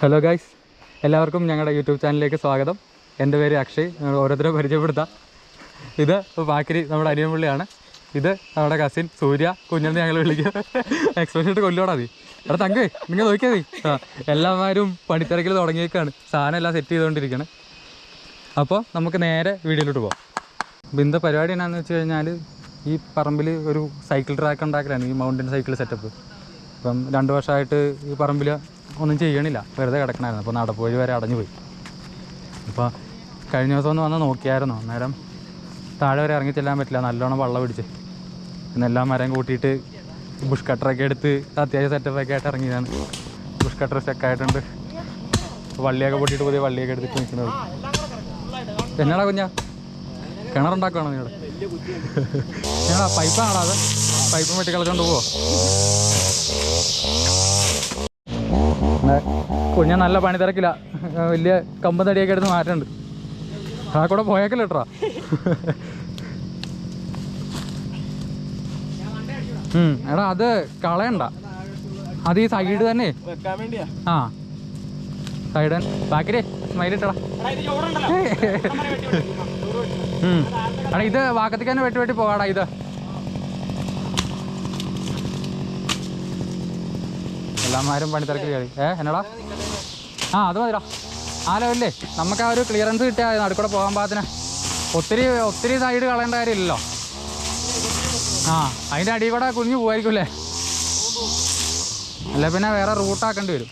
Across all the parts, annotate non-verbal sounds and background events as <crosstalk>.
Hello guys എല്ലാവർക്കും ഞങ്ങളുടെ YouTube ചാനലിലേക്ക് സ്വാഗതം. എന്റെ പേര് അക്ഷയ്. ഓരോരുത്തരെ പരിചയപ്പെടുത്താം. ഇത് ബാക്കരി നമ്മുടെ അനിയൻപള്ളിയാണ് ഇത് നമ്മുടെ കസിൻ സൂര്യ. കുഞ്ഞെന്ന് ഞങ്ങൾ വിളിക്കും. എക്സ്പ്രഷൻ ഇട്ട് കൊല്ലോടാ മതി എടാ തങ്കേ നിങ്ങൾ നോക്കിയാൽ മതി ആ എല്ലാവരും പണിത്തിരക്കിൽ തുടങ്ങിയേക്കാണ്. സാധനം എല്ലാം സെറ്റ് ചെയ്തുകൊണ്ടിരിക്കുകയാണ് അപ്പോൾ നമുക്ക് നേരെ വീഡിയോയിലോട്ട് പോകാം ഇന്നത്തെ പരിപാടി എന്നാന്ന് വെച്ച് കഴിഞ്ഞാൽ ഈ പറമ്പിൽ ഒരു സൈക്കിൾ ട്രാക്ക് ഉണ്ടാക്കലാണ്. ഈ മൗണ്ടൻ സൈക്കിൾ സെറ്റപ്പ് അപ്പം രണ്ട് വർഷമായിട്ട് ഈ പറമ്പിൽ ഒന്നും ചെയ്യണില്ല. വെറുതെ കിടക്കണമായിരുന്നു അപ്പോൾ നടപ്പുവഴി വരെ അടഞ്ഞു പോയി അപ്പോൾ കഴിഞ്ഞ ദിവസം ഒന്ന് വന്ന് നോക്കിയായിരുന്നു. അന്നേരം താഴെ വരെ ഇറങ്ങി ചെല്ലാൻ പറ്റില്ല. നല്ലോണം വെള്ളം പിടിച്ച്. എന്നെല്ലാം മരം കൂട്ടിയിട്ട് ബുഷ് കട്ടറൊക്കെ എടുത്ത് അത്യാവശ്യം സെറ്റപ്പൊക്കെ ആയിട്ട് ഇറങ്ങിയതാണ്. ബുഷ് കട്ടർ സ്റ്റക്കായിട്ടുണ്ട് വള്ളിയൊക്കെ പൊട്ടിയിട്ട് പുതിയ വള്ളിയൊക്കെ എടുത്തിട്ട് നിൽക്കുന്നത്. എന്നാടാ കുഞ്ഞാ? കിണറുണ്ടാക്കുകയാണോ നിങ്ങളുടെ ഞങ്ങളാ പൈപ്പാണോ അത്? പൈപ്പും വെട്ടി കളിച്ചോണ്ട് പോവോ? കുഞ്ഞ നല്ല പണി തിരക്കില്ല വലിയ കമ്പ് തടിയൊക്കെ എടുത്ത് മാറ്റുന്നുണ്ട് ആ കൂടെ പോയേക്കല്ലോ കേട്ടോ എടാ അത് കളയണ്ട. അത് ഈ സൈഡ് തന്നെ. ആ. സൈഡ് ബാക്കിലേ സ്മൈലിട്ടടാ. <laughs> എടാ ഇത് വാക്കത്തേക്ക് തന്നെ വെട്ടി വെട്ടി പോവാടാ ഇത്. എല്ലാമാരും പണിത്തിരക്കിൽ കയറി. ഏ എന്നടാ? ആ അത് മതിടാ. ആ ലെവലില്ലേ നമുക്ക് ആ ഒരു ക്ലിയറൻസ് കിട്ടിയാൽ നടുക്കൂടെ പോകാൻ പാകത്തിന്. ഒത്തിരി ഒത്തിരി സൈഡ് കളയേണ്ട കാര്യമില്ലല്ലോ. ആ അതിന്റെ അടിയിൽ കൂടെ കുഞ്ഞു പോവായിരിക്കും അല്ലേ? അല്ല പിന്നെ വേറെ റൂട്ടാക്കേണ്ടി വരും.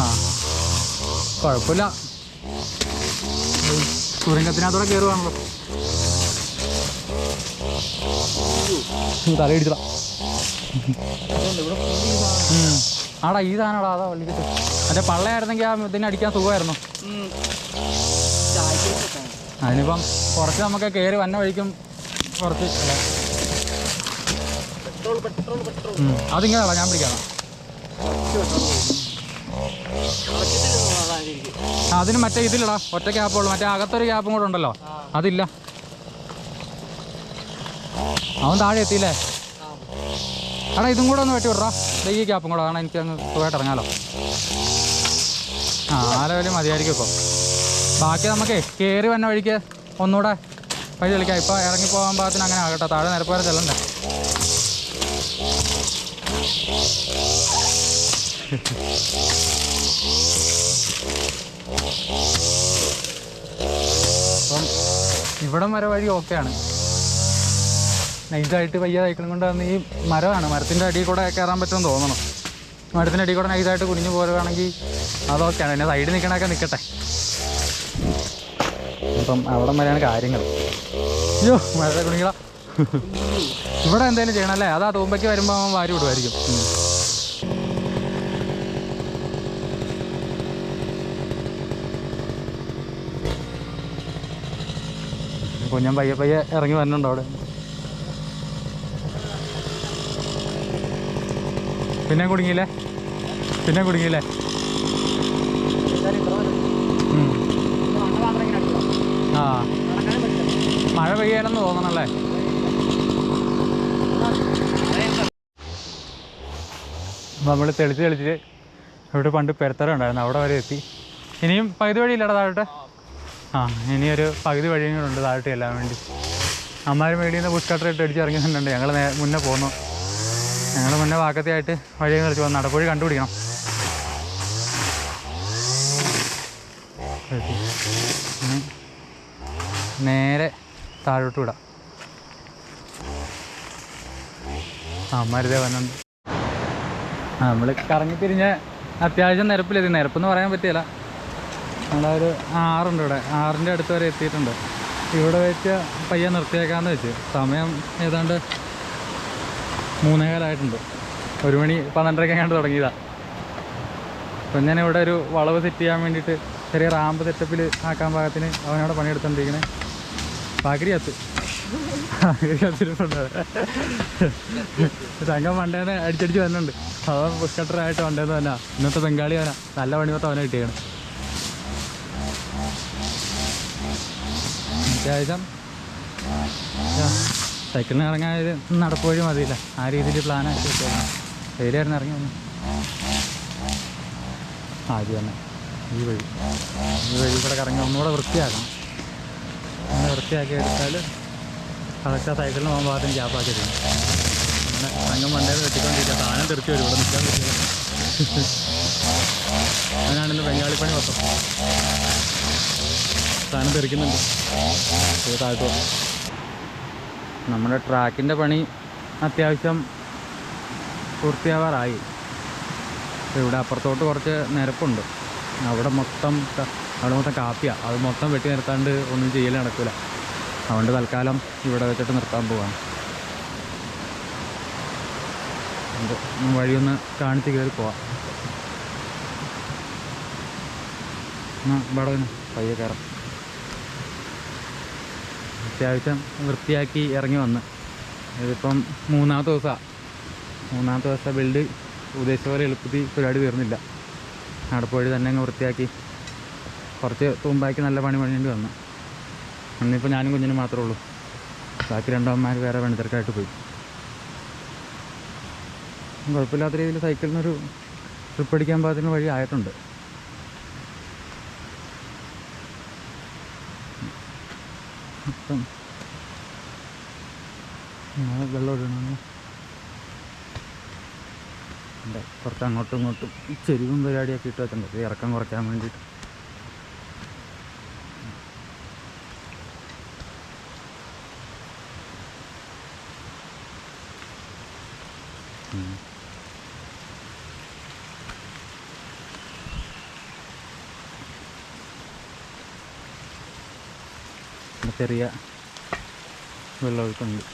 ആ കുഴപ്പമില്ല. തുരങ്കത്തിനകത്തൂടെ കയറുവാണല്ലോ തലയിടിച്ചടാ. ആടാ ഈ സാധനടാ അതാ വള്ളിക്കത്ത് മറ്റേ പള്ളയായിരുന്നെങ്കിൽ ആ ഇതിനെ അടിക്കാൻ സുഖമായിരുന്നു. അതിനിപ്പം കുറച്ച് നമുക്ക് കയറി വന്ന വഴിക്കും കുറച്ച്. അതിങ്ങനെയാണോ ഞാൻ പിടിക്കാം. അതിന് മറ്റേ ഇതിലടാ. ഒറ്റ ക്യാപ്പുള്ളൂ മറ്റേ അകത്തൊരു ക്യാപ്പും കൂടെ ഉണ്ടല്ലോ. അതില്ല. അവൻ താഴെ എത്തിയില്ലേ? എടാ ഇതും കൂടെ ഒന്ന് വെട്ടി വിടറാ. ദേ ഈ ക്യാപ്പും കൂടെ കാരണം എനിക്ക് അങ്ങ് സുഖമായിട്ട് ഇറങ്ങാലോ. ആ ആ ലെവൽ മതിയായിരിക്കും ഇപ്പോൾ ബാക്കി നമുക്ക് കയറി വന്ന വഴിക്ക് ഒന്നുകൂടെ വഴി കളിക്കാം ഇപ്പോൾ ഇറങ്ങി പോകാൻ പാകത്തിന് അങ്ങനെ ആകട്ടെ. താഴെ നിരപ്പ് വരെ ചെല്ലണ്ടേ? ഇവിടം വരെ വഴി ഓക്കെയാണ്. നൈസായിട്ട് പയ്യ തയ്ക്കണം കൊണ്ടാണ് ഈ മരമാണ്. മരത്തിന്റെ അടിയിൽ കൂടെ കയറാൻ പറ്റുമെന്ന് തോന്നണം. മരത്തിന്റെ അടിയിൽ കൂടെ നൈസായിട്ട് കുനിഞ്ഞു പോരുകയാണെങ്കിൽ അതൊക്കെയാണ്. പിന്നെ സൈഡിൽ നിൽക്കണമൊക്കെ നിൽക്കട്ടെ. അപ്പം അവിടെ വരെയാണ് കാര്യങ്ങൾ. അയ്യോ മഴ കുണികള. ഇവിടെ എന്തെങ്കിലും ചെയ്യണം അല്ലേ? അതാ തൂമ്പയ്ക്ക് വരുമ്പോൾ അവൻ വാരി വിടുമായിരിക്കും. കുഞ്ഞൻ പയ്യെ പയ്യെ ഇറങ്ങി വരുന്നുണ്ട് അവിടെ. പിന്നെ കുടുങ്ങിയില്ലേ? പിന്നെ കുടുങ്ങിയില്ലേ. ആ. മഴ പെയ്യാനെന്ന് തോന്നണല്ലേ? നമ്മൾ തെളിച്ച് തെളിച്ച് ഇവിടെ പണ്ട് പെരത്തരം ഉണ്ടായിരുന്നു അവിടെ വരെ എത്തി. ഇനിയും പകുതി വഴിയില്ലടാ താഴോട്ട്? ആ ഇനിയൊരു പകുതി വഴിയും കൂടെ ഉണ്ട് താഴോട്ട് ചെല്ലാൻ വേണ്ടി. അമ്മമാർ മേടിയിൽ നിന്ന് ബുഷ് കട്ടറിട്ട് അടിച്ച് ഇറങ്ങിയിട്ടുണ്ട് ഞങ്ങൾ മുന്നേ പോന്നു. ഞങ്ങൾ മുന്നേ വാക്കത്തിയായിട്ട് വഴി കളിച്ച് പോകാം നടപ്പുഴി കണ്ടുപിടിക്കണം. നേരെ താഴോട്ട് വിടാം. അമ്മരുതേ ആ നമ്മൾ കറങ്ങി തിരിഞ്ഞ അത്യാവശ്യം നിരപ്പിലെത്തി. നിരപ്പെന്ന് പറയാൻ പറ്റില്ല നമ്മളൊരു ആറുണ്ട് ഇവിടെ. ആറിന്റെ അടുത്ത് വരെ എത്തിയിട്ടുണ്ട്. ഇവിടെ വെച്ച് പയ്യെ നിർത്തിയേക്കാന്ന് വെച്ച്. സമയം ഏതാണ്ട് മൂന്നേകാലായിട്ടുണ്ട്. ഒരു മണി പന്ത്രണ്ടരയ്ക്ക് അങ്ങനെ തുടങ്ങിയതാ. അപ്പം ഞാൻ ഇവിടെ ഒരു വളവ് സെറ്റ് ചെയ്യാൻ വേണ്ടിയിട്ട് ചെറിയ റാമ്പ് സെറ്റപ്പിൽ ആക്കാൻ പാകത്തിന് അവനവിടെ പണിയെടുത്തോണ്ടിരിക്കണേ. പാക്കിരി കത്തിട്ടുണ്ട് സംഘം വണ്ടേന്ന് അടിച്ചടിച്ച് വരുന്നുണ്ട്. അവൻ പുഷ്കട്ടറായിട്ട് വണ്ടേന്ന് തന്നെ ഇന്നത്തെ ബംഗാളി അവനാ. നല്ല പണി മൊത്തം അവനെ കിട്ടിയാണ് അത്യാവശ്യം സൈക്കിളിന് ഇറങ്ങാൻ നടപ്പോഴും മതിയില്ല. ആ രീതിയിൽ പ്ലാൻ ആക്കി വെച്ചായിരുന്നു വെയിലായിരുന്നു ഇറങ്ങി വന്നു? ആദ്യം തന്നെ ഈ വഴി. ഈ വഴി കൂടെ കറങ്ങി ഒന്നുകൂടെ വൃത്തിയാക്കണം. ഒന്ന് വൃത്തിയാക്കി എടുത്താൽ കറക്റ്റ് ആ സൈക്കിളിന് പോകാൻ പാകത്തിന് ഗ്യാപ്പാക്കി തരും അങ്ങനെ സംഘം വണ്ടേ വെട്ടിക്കൊണ്ടിരിക്കുക. സാധനം തെറിച്ച് വരും. ഇവിടെ നിൽക്കാൻ പറ്റില്ല. അങ്ങനെയാണെന്ന് ബംഗാളിപ്പണി മൊത്തം. സാധനം തെറിക്കുന്നുണ്ട്. താഴ്ത്തു. നമ്മുടെ ട്രാക്കിന്റെ പണി അത്യാവശ്യം പൂർത്തിയാവാറായി. ഇവിടെ അപ്പുറത്തോട്ട് കുറച്ച് നിരപ്പുണ്ട്. അവിടെ മൊത്തം അവിടെ മൊത്തം കാപ്പിയാണ് അത് മൊത്തം വെട്ടി നിർത്താണ്ട് ഒന്നും ചെയ്യൽ നടക്കില്ല അതുകൊണ്ട് തൽക്കാലം ഇവിടെ വെച്ചിട്ട് നിർത്താൻ പോവാണ്. വഴിയൊന്ന് കാണിച്ച് കയറി പോവാം. ഇവിടെ പയ്യെ കയറാം അത്യാവശ്യം വൃത്തിയാക്കി ഇറങ്ങി വന്ന്. ഇതിപ്പം മൂന്നാമത്തെ ദിവസമാണ് മൂന്നാമത്തെ ദിവസം ബിൽഡ് ഉദ്ദേശിച്ച പോലെ എളുപ്പത്തിൽ പരിപാടി തീർന്നില്ല. നടപ്പുവഴി തന്നെ അങ്ങ് വൃത്തിയാക്കി കുറച്ച് തൂമ്പാക്കി നല്ല പണി പണിയേണ്ടി വന്നു. അന്നിപ്പോൾ ഞാനും കുഞ്ഞിനും മാത്രമേ ഉള്ളൂ. ബാക്കി രണ്ടമ്മമാർ വേറെ പണിത്തിരക്കായിട്ട് പോയി. കുഴപ്പമില്ലാത്ത രീതിയിൽ സൈക്കിളിനൊരു ട്രിപ്പ് അടിക്കാൻ പാകത്തിന് വഴി ആയിട്ടുണ്ട്. ആ, വെള്ളം ഇടണമെന്ന് ഉണ്ട് കുറച്ച് അങ്ങോട്ടും ഇങ്ങോട്ടും ചെരിവും പരിപാടിയൊക്കെ ഇട്ട് വെച്ചിട്ടുണ്ട്. ഇറക്കം കുറയ്ക്കാൻ വേണ്ടിയിട്ട്. ഉം. ചെറിയ വെള്ളമൊഴുക്കുണ്ട്.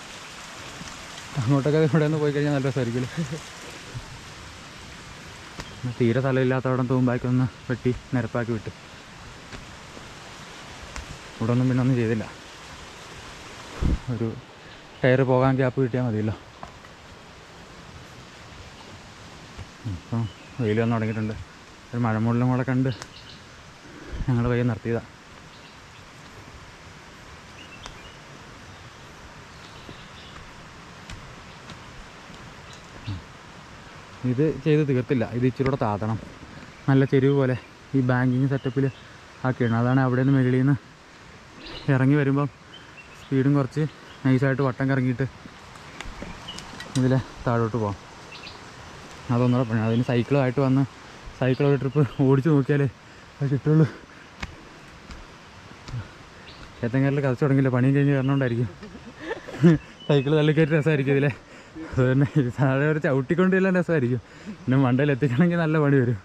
അങ്ങോട്ടൊക്കെ ഇവിടെ നിന്ന് പോയി കഴിഞ്ഞാൽ നല്ല രസമായിരിക്കും തീരെ സ്ഥലമില്ലാത്തവിടെ തൂമ്പാക്കി ഒന്ന് വെട്ടി നിരപ്പാക്കി വിട്ട്. ഇവിടെ ഒന്നും പിന്നെ ഒന്നും ചെയ്തില്ല. ഒരു ടയർ പോകാൻ ഗ്യാപ്പ് കിട്ടിയാൽ മതിയല്ലോ. ഇപ്പം വെയിൽ വന്ന് തുടങ്ങിയിട്ടുണ്ട്. ഒരു മഴമൂടലും കൂടെ കണ്ട് ഞങ്ങൾ വെയിൽ നിർത്തിയതാണ് ഇത് ചെയ്ത് തീർത്തില്ല. ഇത് ഇച്ചിരി കൂടെ താത്തണം. നല്ല ചെരുവ് പോലെ ഈ ബാങ്കിങ് സെറ്റപ്പിൽ ആക്കിയിടണം. അതാണ് അവിടെ നിന്ന് മുകളിൽ നിന്ന് ഇറങ്ങി വരുമ്പം സ്പീഡും കുറച്ച് നൈസായിട്ട് വട്ടം കറങ്ങിയിട്ട് ഇതിൽ താഴോട്ട് പോകാം അതൊന്നുകൂടെ പണി. അതിന് സൈക്കിളുമായിട്ട് വന്ന് സൈക്കിൾ ട്രിപ്പ് ഓടിച്ച് നോക്കിയാലേ അത് കിട്ടുള്ളൂ. ഏത്തെങ്കിലും കഥച്ചു തുടങ്ങില്ല പണിയും കഴിഞ്ഞ് കയറണോണ്ടായിരിക്കും സൈക്കിൾ <laughs> തള്ളിക്കയറ്റി രസമായിരിക്കും ഇതിലെ. അത് സാധാരണ ഇത് താഴെ ഒരു ചവിട്ടിക്കൊണ്ടില്ല രസമായിരിക്കും. പിന്നെ മണ്ടയിൽ എത്തിക്കണമെങ്കിൽ നല്ല പണി വരും.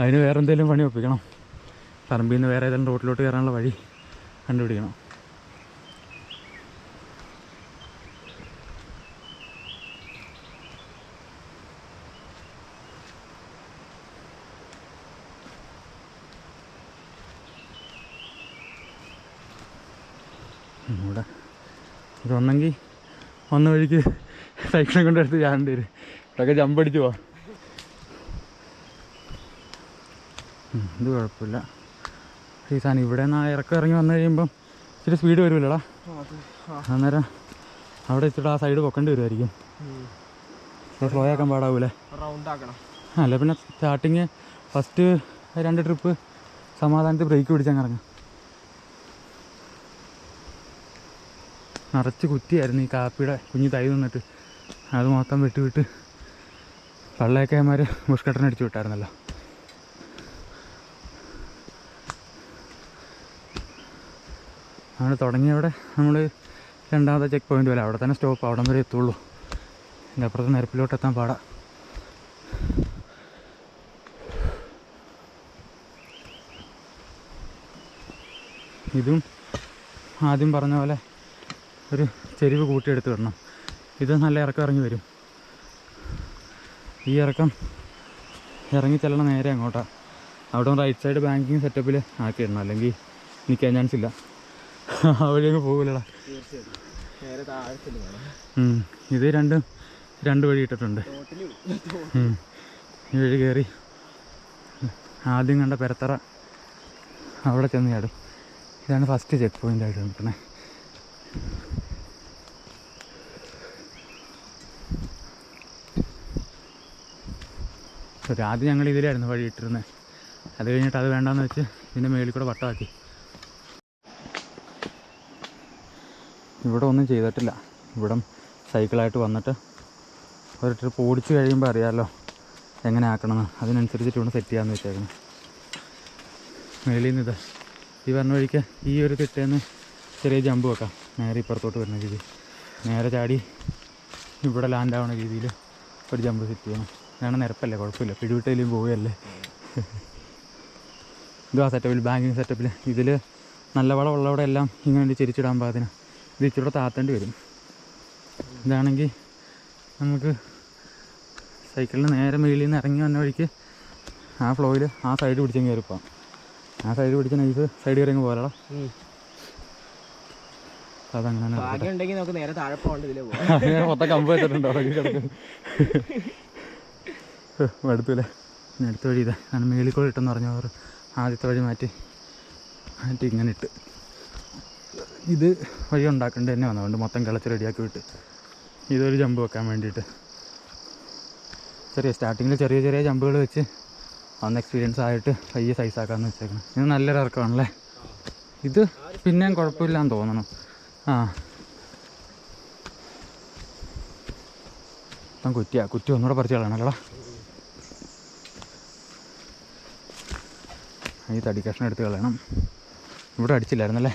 അതിന് വേറെ എന്തെങ്കിലും പണി ഒപ്പിക്കണം. പറമ്പിൽ നിന്ന് വേറെ ഏതെങ്കിലും റോട്ടിലോട്ട് കയറാനുള്ള വഴി കണ്ടുപിടിക്കണം. ഇതൊന്നെങ്കിൽ വന്ന വഴിക്ക് സൈക്കിളും കൊണ്ടെടുത്ത് ചാടേണ്ടി വരും. ഇതൊക്കെ ജമ്പ് അടിച്ച് പോവാം. ഇത് കുഴപ്പമില്ല. ഈ സാധനം ഇവിടെ നിന്ന് ഇറക്കം ഇറങ്ങി വന്നു കഴിയുമ്പം ഇച്ചിരി സ്പീഡ് വരുമല്ലോടാ. അന്നേരം അവിടെ ഇച്ചിട്ട് ആ സൈഡ് പൊക്കേണ്ടി വരുമായിരിക്കും. സ്ലോ ആക്കാൻ പാടാവൂലേ? അല്ല പിന്നെ സ്റ്റാർട്ടിങ് ഫസ്റ്റ് രണ്ട് ട്രിപ്പ് സമാധാനത്തിൽ ബ്രേക്ക് പിടിച്ചങ്ങ് ഇറങ്ങാം. നിറച്ച് കുറ്റിയായിരുന്നു ഈ കാപ്പിയുടെ കുഞ്ഞു തൈ നിന്നിട്ട്. അത് മൊത്തം വിട്ട് വിട്ട് പള്ളയൊക്കെ അമ്മമാർ ബുഷ് കട്ടൻ അടിച്ചു വിട്ടായിരുന്നല്ലോ. അവിടെ തുടങ്ങിയവിടെ നമ്മൾ രണ്ടാമത്തെ ചെക്ക് പോയിന്റ് വരെ അവിടെ തന്നെ സ്റ്റോപ്പ് അവിടം വരെ എത്തുള്ളൂ. എന്റെ അപ്പുറത്ത് നിരപ്പിലോട്ട് എത്താൻ പാടാം. ഇതും ആദ്യം പറഞ്ഞ പോലെ ഒരു ചെരിവ് കൂട്ടിയെടുത്ത് വിടണം. ഇത് നല്ല ഇറക്കം ഇറങ്ങി വരും. ഈ ഇറക്കം ഇറങ്ങി ചെല്ലണം നേരെ അങ്ങോട്ടാണ് അവിടെ റൈറ്റ് സൈഡ് ബാങ്കിങ് സെറ്റപ്പിൽ ആക്കിയിടണം. അല്ലെങ്കിൽ നിൽക്കാൻ ചാൻസ് ഇല്ല. വഴി അങ്ങ് പോകില്ലടാ. ഇത് രണ്ടും രണ്ട് വഴി ഇട്ടിട്ടുണ്ട്. ഈ വഴി കയറി ആദ്യം കണ്ട പെരത്തറ അവിടെ ചെന്ന് ചാടും. ഇതാണ് ഫസ്റ്റ് ചെക്ക് പോയിന്റ് ആയിട്ട് നിൽക്കുന്നത് ഒരു ആദ്യം ഞങ്ങൾ ഇതിലായിരുന്നു വഴി ഇട്ടിരുന്നത് അത് കഴിഞ്ഞിട്ട് അത് വേണ്ടാന്ന് വെച്ച് ഇതിന്റെ മേളിൽ കൂടെ വട്ടമാക്കി ഇവിടെ ഒന്നും ചെയ്തിട്ടില്ല. ഇവിടം സൈക്കിളായിട്ട് വന്നിട്ട് ഒരു ട്രിപ്പ് ഓടിച്ചു കഴിയുമ്പോൾ അറിയാമല്ലോ എങ്ങനെ ആക്കണമെന്ന്. അതിനനുസരിച്ചിട്ട് ഇവിടെ സെറ്റ് ചെയ്യാമെന്ന് വെച്ചേക്കണം മേളിൽ നിന്ന് ഇത്. ഈ പറഞ്ഞ വഴിക്ക് ഈ ഒരു തിട്ടേന്ന് ചെറിയ ജമ്പ് വെക്കാം. നേരെ ഇപ്പുറത്തോട്ട് വരുന്ന രീതി നേരെ ചാടി ഇവിടെ ലാൻഡ് ആവുന്ന രീതിയിൽ ഒരു ജമ്പ് സെറ്റ് ചെയ്യണം. ഞാൻ നിരപ്പല്ലേ? കുഴപ്പമില്ല. പിടിവിട്ടേലും പോവുകയല്ലേ? ഇത് ആ സെറ്റപ്പിൽ ബാങ്കിങ് സെറ്റപ്പിൽ ഇതിൽ നല്ല വളമുള്ളവിടെ എല്ലാം ഇങ്ങനെ ചിരിച്ചിടാൻ പാകത്തിന് ഇത് ഇച്ചിരി താത്തേണ്ടി വരും. ഇതാണെങ്കിൽ നമുക്ക് സൈക്കിളിന് നേരെ മേളിൽ നിന്ന് ഇറങ്ങി വന്ന വഴിക്ക് ആ ഫ്ലോയിൽ ആ സൈഡ് പിടിച്ചെങ്കിൽ കയറിപ്പോവാം. ആ സൈഡ് പിടിച്ച നൈസ് സൈഡ് കയറി പോരാടാ. അതങ്ങനെ <laughs> മൊത്തം കമ്പ് വെച്ചിട്ടുണ്ടോ? അടുത്തല്ലേ പിന്നെ അടുത്ത വഴി ഇതാ. ഞാൻ മേളിൽ കൂടെ ഇട്ടെന്ന് പറഞ്ഞവർ ആദ്യത്തെ വഴി മാറ്റി. മാറ്റി ഇങ്ങനെ ഇട്ട്. ഇത് വഴി ഉണ്ടാക്കേണ്ടി തന്നെ വന്നതുകൊണ്ട് മൊത്തം കിളച്ച് റെഡിയാക്കി വിട്ട്. ഇതൊരു ജമ്പ് വെക്കാൻ വേണ്ടിയിട്ട്. ചെറിയ സ്റ്റാർട്ടിങ്ങിൽ ചെറിയ ചെറിയ ജമ്പുകൾ വെച്ച് അന്ന് എക്സ്പീരിയൻസ് ആയിട്ട് പയ്യെ സൈസാക്കാമെന്ന് വെച്ചേക്കണം. ഇത് നല്ലൊരു ഇറക്കമാണല്ലേ? ഇത് പിന്നെയും കുഴപ്പമില്ലാന്ന് തോന്നണം. ആ. മൊത്തം കുറ്റിയാ. കുറ്റി ഒന്നുകൂടെ പറിച്ച് കളയണല്ലടാ. ഈ തടി കഷ്ണം എടുത്ത് കളയണം. ഇവിടെ അടിച്ചില്ലായിരുന്നല്ലേ?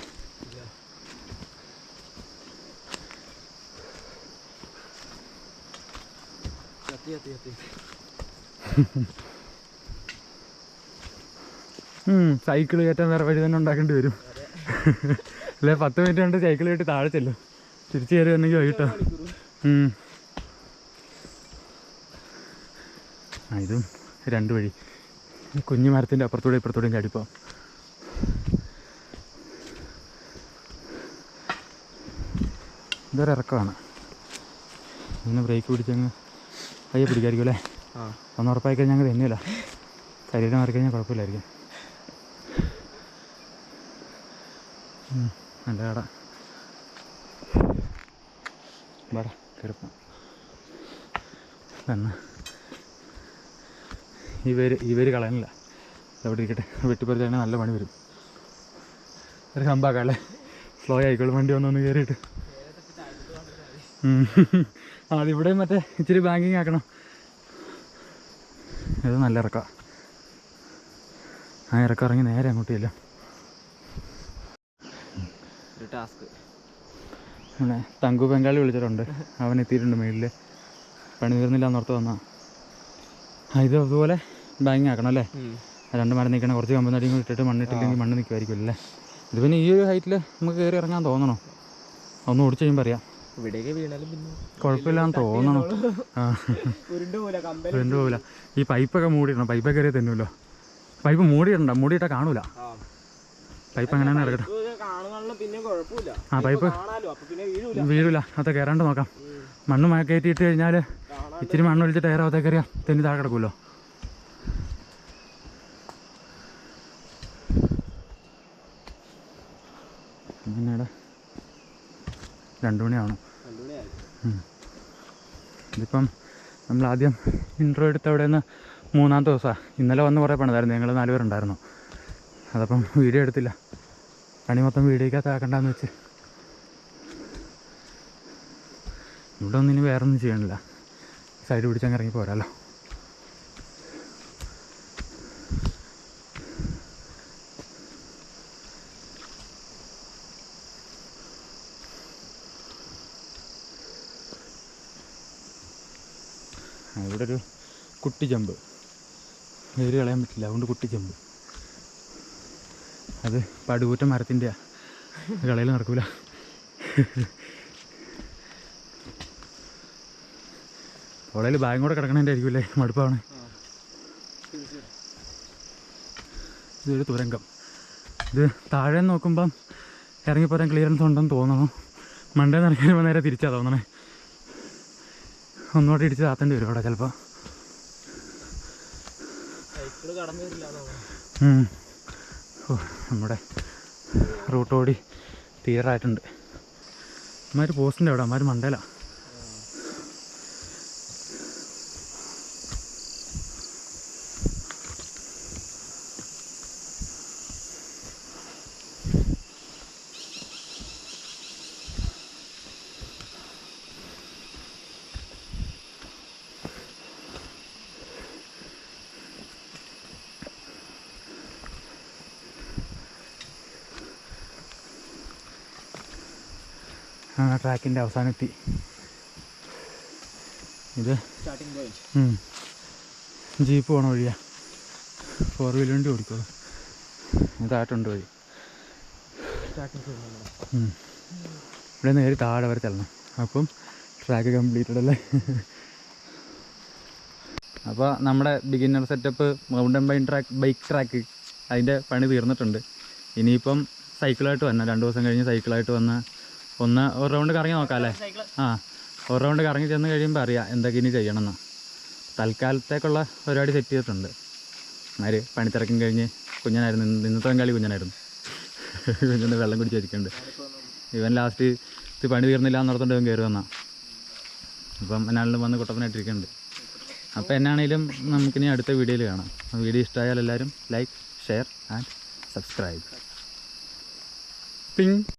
സൈക്കിൾ കയറ്റാൻ വേറെ വഴി തന്നെ ഉണ്ടാക്കേണ്ടി വരും. അല്ലെ പത്ത് മിനിറ്റ് കൊണ്ട് സൈക്കിൾ കയറ്റി താഴെ ചെല്ലും. തിരിച്ചു കയറി വന്നെങ്കിൽ വൈകിട്ടോ. ആ ഇതും രണ്ട് വഴി. കുഞ്ഞു മരത്തിന്റെ അപ്പുറത്തൂടെ ഇപ്പുറത്തൂടെ ചാടിപ്പോ ഇതൊരു ഇറക്കമാണ്. ഇങ്ങനെ ബ്രേക്ക് പിടിച്ചങ്ങ് പയ്യെ പിടിക്കായിരിക്കും അല്ലേ? ആ. ഒന്ന് ഉറപ്പായി കഴിഞ്ഞാൽ ഞങ്ങൾ തന്നെയല്ല. ശരീരം മാറി കഴിഞ്ഞാൽ കുഴപ്പമില്ലായിരിക്കും. നല്ല കട. വേടാ കിടപ്പം തന്നെ. ഈ പേര് ഈ പേര് കളയണില്ല. അവിടെ ഇരിക്കട്ടെ. വെട്ടിപ്പറിച്ചാണെങ്കിൽ നല്ല പണി വരും. ഒരു സംഭവം അല്ലേ സ്ലോ ആയിക്കോളും. വണ്ടി വന്നൊന്ന് കയറിയിട്ട്. അതിവിടെയും മറ്റേ ഇച്ചിരി ബാങ്കിങ് ആക്കണം. ഇത് നല്ല ഇറക്കാം. ആ ഇറക്കം ഇറങ്ങി നേരെ അങ്ങോട്ട് ചെല്ലാം. ഒരു ടാസ്ക്. പിന്നെ തങ്കു ബംഗാളി വിളിച്ചിട്ടുണ്ട്. അവൻ എത്തിയിട്ടുണ്ട് മേളിൽ പണി തീർന്നില്ല എന്നോർത്ത് വന്നാ. ആ ഇത് അതുപോലെ ബാങ്കിങ് ആക്കണം അല്ലേ? രണ്ട് മരം നിൽക്കണം കുറച്ച് കമ്പനടി ഇട്ടിട്ട് മണ്ണിട്ടില്ലെങ്കിൽ മണ്ണ് നിൽക്കുമായിരിക്കും അല്ലേ? ഇത് പിന്നെ ഈ ഒരു ഹൈറ്റിൽ നമുക്ക് കയറി ഇറങ്ങാൻ തോന്നണോ? ഒന്ന് ഓടിച്ചു കഴിയുമ്പോൾ അറിയാം. കുഴപ്പമില്ലാന്ന് തോന്നണം? <laughs> ഉരുണ്ട് പോകില്ല ഈ പൈപ്പൊക്കെ മൂടിയിടണം. പൈപ്പൊക്കെ കയറി തന്നുമല്ലോ പൈപ്പ് മൂടിയിടണ്ട മൂടിയിട്ടാ കാണൂല. പൈപ്പ് അങ്ങനെ ഇറക്കട്ടെ ആ പൈപ്പ് വീഴൂല. അത് കയറാണ്ട് നോക്കാം. മണ്ണ് കയറ്റിയിട്ട് കഴിഞ്ഞാൽ ഇച്ചിരി മണ്ണ് ഒഴിച്ച് ടയറാവത്തേക്ക് അറിയാം തെന്നി താഴെ കിടക്കുമല്ലോ പിന്നീട് രണ്ടു മണിയാവണം ഇതിപ്പം നമ്മൾ ആദ്യം ഇൻട്രോ എടുത്ത് അവിടെ നിന്ന് മൂന്നാമത്തെ ദിവസമാണ് ഇന്നലെ വന്ന് കുറേ പണിതായിരുന്നു. ഞങ്ങൾ നാലുപേരുണ്ടായിരുന്നു അതപ്പം വീഡിയോ എടുത്തില്ല. പണി മൊത്തം വീഡിയോക്കകത്ത് ആക്കണ്ടെന്ന് വെച്ച് ഇവിടെ ഒന്നും ഇനി വേറെ ഒന്നും ചെയ്യണില്ല സൈഡ് പിടിച്ചങ്ങ് ഇറങ്ങി പോരാലോ. ഇവിടെ ഒരു കുട്ടി ജമ്പ്. വേര് കളയാൻ പറ്റില്ല അതുകൊണ്ട് കുട്ടി ജമ്പ്. അത് പടുകൂറ്റ മരത്തിന്റെയാണ് കളയിൽ നടക്കൂല. <laughs> അവളയിൽ ബാഗും കൂടെ കിടക്കണതിന്റെ ആയിരിക്കുമല്ലേ മടുപ്പാണ് ഇതൊരു തുരങ്കം. ഇത് താഴെ നോക്കുമ്പം ഇറങ്ങിപ്പോരാൻ ക്ലിയറൻസ് ഉണ്ടെന്ന് തോന്നണം. മണ്ടേ നിറയ്ക്കുമ്പോൾ നേരെ തിരിച്ചാ തോന്നണേ. ഒന്നുകൂടെ ഇടിച്ച് താത്തേണ്ടി വരും അവിടെ ചിലപ്പോൾ. ഓ, നമ്മുടെ റൂട്ട് ഓടി തീരാറായിട്ടുണ്ട് അമ്മമാർ പോസ്റ്റിന്റെ അവിടെ അമ്മമാർ മണ്ടേല. ട്രാക്കിന്റെ അവസാനത്തി ഇത്. ജീപ്പ് പോണ വഴിയാ. ഫോർ വീലർ വണ്ടി ഓടിക്കോളൂ. ഇതായിട്ടുണ്ട് വഴി. ഇവിടെ നേരി താഴെ വരെ ചെല്ലണം അപ്പം ട്രാക്ക് കംപ്ലീറ്റഡ് അല്ലേ? അപ്പോൾ നമ്മുടെ beginner setup mountain bike track bike track അതിന്റെ പണി തീർന്നിട്ടുണ്ട്. ഇനിയിപ്പം സൈക്കിളായിട്ട് വന്ന രണ്ട് ദിവസം കഴിഞ്ഞ് സൈക്കിളായിട്ട് വന്ന് ഒന്ന് ഒരു റൗണ്ട് കറങ്ങി നോക്കാം അല്ലേ ആ ഒരു റൗണ്ട് കറങ്ങി ചെന്ന് കഴിയുമ്പോൾ അറിയാം എന്തൊക്കെ ഇനി ചെയ്യണമെന്ന്. തൽക്കാലത്തേക്കുള്ള പരിപാടി സെറ്റ് ചെയ്തിട്ടുണ്ട്. ആര് പണിത്തിറക്കം കഴിഞ്ഞ് കുഞ്ഞനായിരുന്നു ഇന്ന് ഇന്നത്തെ കളി കുഞ്ഞനായിരുന്നു. <laughs> കുഞ്ഞിന്റെ വെള്ളം കുടിച്ചിരിക്കുന്നുണ്ട് ഇവൻ ലാസ്റ്റ് ഇത് പണി തീർന്നില്ല എന്നോർത്തോണ്ട് ഇവൻ കയറി വന്നാ. അപ്പം എന്നാലും വന്ന് കുട്ടപ്പനായിട്ടിരിക്കുന്നുണ്ട് അപ്പോൾ എന്നാണേലും നമുക്കിനി അടുത്ത വീഡിയോയിൽ കാണാം. വീഡിയോ ഇഷ്ടമായാൽ എല്ലാവരും like share and subscribe ping